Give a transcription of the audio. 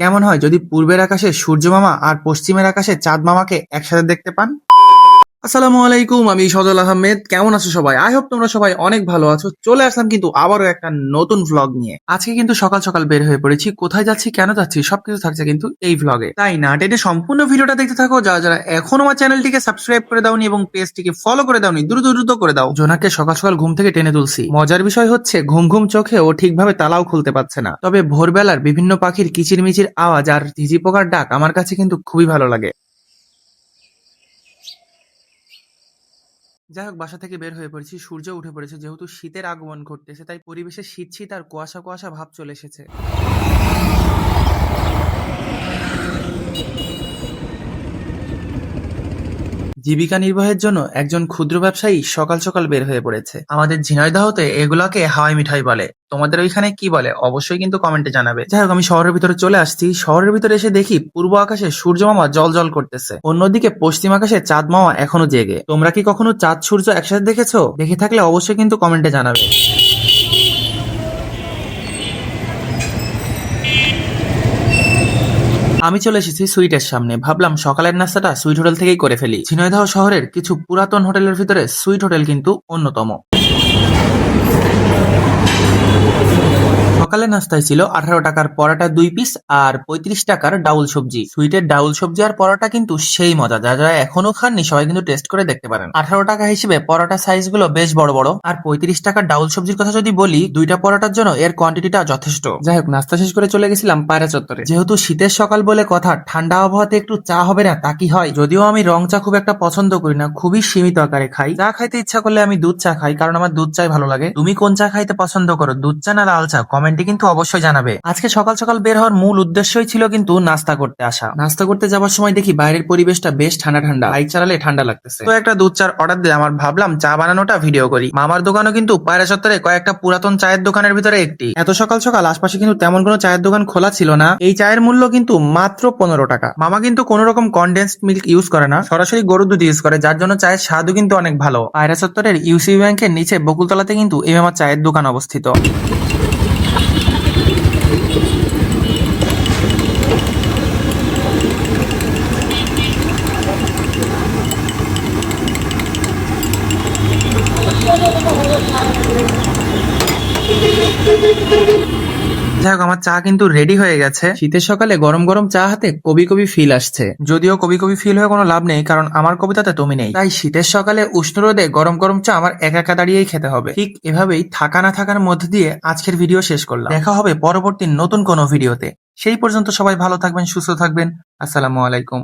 কেমন হয় যদি পূর্বের আকাশে সূর্য মামা আর পশ্চিমের আকাশে চাঁদ মামাকে একসাথে দেখতে পান? আসসালামু আলাইকুম, আমি সজল আহমেদ। কেমন আছো সবাই? আই হোপ তোমরা সবাই অনেক ভালো আছো। চলে আসলাম কিন্তু আবারও একটা নতুন ভ্লগ নিয়ে। আজকে কিন্তু সকাল সকাল বের হয়ে পড়েছি। কোথায় যাচ্ছি, কেন যাচ্ছি, সবকিছু থাকছে কিন্তু এই ভ্লগে তাই না? টেনে সম্পূর্ণ ভিডিওটা দেখতে থাকো। যারা যারা এখনও আমার চ্যানেলটিকে সাবস্ক্রাইব করে দাওনি এবং পেজটিকে ফলো করে দাওনি, দ্রুত দ্রুত করে দাও। জোনাকে সকাল সকাল ঘুম থেকে টেনে তুলছি। মজার বিষয় হচ্ছে, ঘুম ঘুম চোখে ও ঠিকভাবে তালাও খুলতে পারছে না। তবে ভোরবেলার বিভিন্ন পাখির কিচিরমিচির আওয়াজ আর ঝিঝি পোকার ডাক আমার কাছে কিন্তু খুবই ভালো লাগে। যাই হোক, বাসা থেকে বের হয়ে পড়েছি। সূর্য উঠে পড়েছে। যেহেতু শীতের আগমন ঘটতেছে, তাই পরিবেশে শীত শীত আর কুয়াশা কুয়াশা ভাব চলে এসেছে। জীবিকা নির্বাহের জন্য একজন ক্ষুদ্র ব্যবসায়ী সকাল সকাল বের হয়ে পড়েছে। আমাদের ঝিনাইদহতে এগুলাকে হাওয়াই মিঠাই বলে। তোমাদের ওইখানে কি বলে? অবশ্যই কিন্তু কমেন্টে জানাবে। যাই হোক, আমি শহরের ভিতরে চলে আসছি। শহরের ভিতরে এসে দেখি পূর্ব আকাশে সূর্য মামা জল জল করতেছে। অন্যদিকে পশ্চিম আকাশে চাঁদ মামা এখনও জেগে। তোমরা কি কখনো চাঁদ সূর্য একসাথে দেখেছ? দেখে থাকলে অবশ্যই কিন্তু কমেন্টে জানাবে। আমি চলে এসেছি সুইটের সামনে। ভাবলাম সকালের নাস্তাটা সুইট হোটেল থেকেই করে ফেলি। ঝিনাইদহ শহরের কিছু পুরাতন হোটেলের ভিতরে সুইট হোটেল কিন্তু অন্যতম। সকালে নাস্তায় ছিল আঠারো টাকার পরাটা দুই পিস আর পঁয়ত্রিশ টাকার ডাউল সবজি। সুইটের ডাউল সবজি আর পরোটা কিন্তু সেই মজা। যারা যারা এখনও খাননি সবাই কিন্তু টেস্ট করে দেখতে পারেন। আঠারো টাকা হিসেবে পরোটা সাইজগুলো বেশ বড় বড়। আর পঁয়ত্রিশ টাকার ডাউল সবজির কথা যদি বলি, দুইটা পরোটার জন্য এর কোয়ান্টিটিটা যথেষ্ট। যাই হোক নাস্তা শেষ করে চলে গেছিলাম পায়রা চত্বরে। যেহেতু শীতের সকাল বলে কথা, ঠান্ডা আবহাওয়াতে একটু চা হবে না, তা কি হয়? যদিও আমি রং চা খুব একটা পছন্দ করি না, খুবই সীমিত আকারে খাই। চা খাইতে ইচ্ছা করলে আমি দুধ চা খাই, কারণ আমার দুধ চাই ভালো লাগে। তুমি কোন চা খাইতে পছন্দ করো, দুধ চা না লাল চা? কমেন্টে কিন্তু অবশ্যই জানাবে। আজকে সকাল সকাল বের হওয়ার মূল উদ্দেশ্যই ছিল কিন্তু নাস্তা করতে আসা। নাস্তা করতে যাওয়ার সময় দেখি বাইরের পরিবেশটা বেশ ঠান্ডা ঠান্ডা। বাইক চালালে ঠান্ডা লাগতেছে। তো একটা দুধ চার অর্ডার দিয়ে আমার ভাবলাম চা বানানোটা ভিডিও করি। মামার দোকানও কিন্তু পায়রা চত্বরে কয়েকটা পুরাতন চায়ের দোকানের ভিতরে একটি। এত সকাল সকাল আশপাশে কিন্তু তেমন কোনো চায়ের দোকান খোলা ছিল না। এই চায়ের মূল্য কিন্তু মাত্র পনেরো টাকা। মামা কিন্তু কোন রকম কন্ডেন্সড মিল্ক ইউজ করে না। সরাসরি গরুর দুধ ইউজ করে, যার জন্য চায়ের স্বাদও কিন্তু অনেক ভালো। পায়রা চত্বরের ইউসি ব্যাংকের নিচে বকুলতলাতে কিন্তু এই মামার চায়ের দোকান অবস্থিত। যাই হোক, আমার চা কিন্তু রেডি হয়ে গেছে। শীতের সকালে গরম গরম চা হাতে কবি কবি ফিল আসছে। যদিও কবি কবি ফিল হয়ে কোনো লাভ নেই, কারণ আমার কবিতাতে তুমি নেই। তাই শীতের সকালে উষ্ণ রোদে গরম গরম চা আমার একা একা দাঁড়িয়েই খেতে হবে। ঠিক এভাবেই থাকা না থাকার মধ্যে দিয়ে আজকের ভিডিও শেষ করলাম। দেখা হবে পরবর্তী নতুন কোনো ভিডিওতে সেই পর্যন্ত সবাই ভালো থাকবেন, সুস্থ থাকবেন। আসসালামু আলাইকুম।